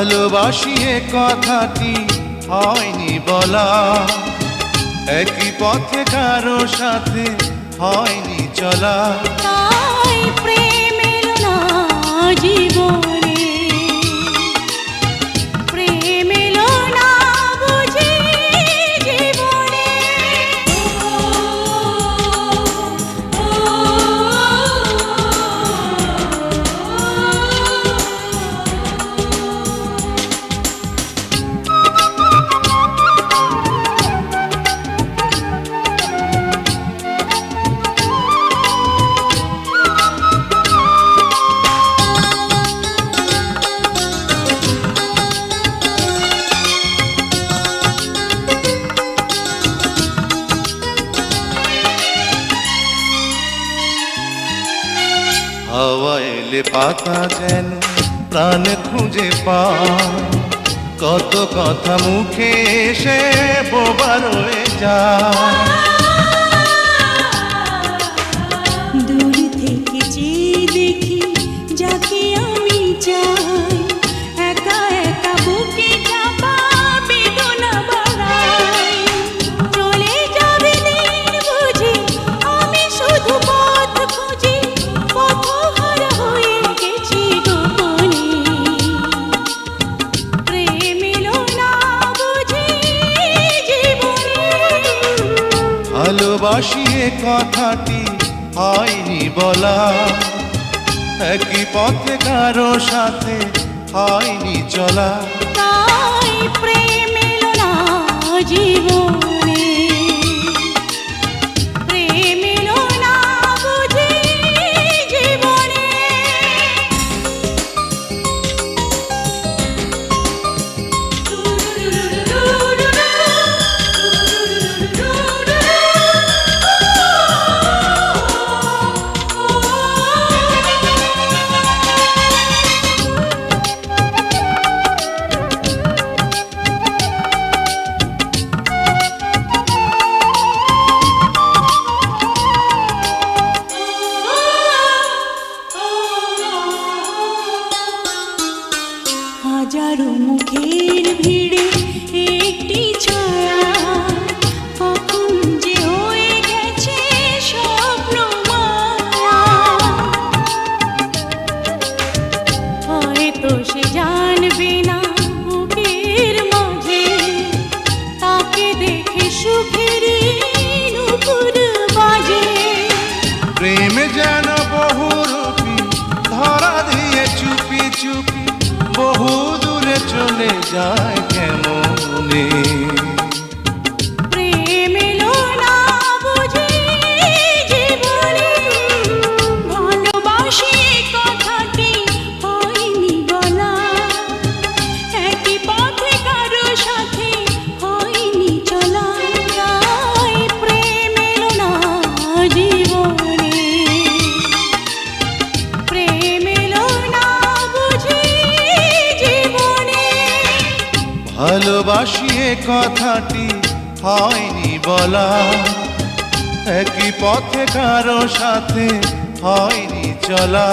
ভালোবাসি এ কথাটি, হয়নি বলা। একই পথে কারও সাথে হয়নি চলা। তাই প্রেম না জীবনে। এলে পাতা যেন প্রাণ খুঁজে পায়। কত কথা মুখে এসে বোবা রয়ে যায়। এ কথাটি হয়নি বলা। একই পথে কারও সাথে হয়নি চলা। প্রেম হাজারো মুখের ভিড়ে একটি ছায়া। হয়ে গেছে স্বপ্ন না মাঝে। সুখের প্রেম চুপি চুপি বহু চলে যায় কেমনে? ভালোবাসি এ কথাটি হয়নি বলা। একই পথে কারও সাথে হয়নি চলা।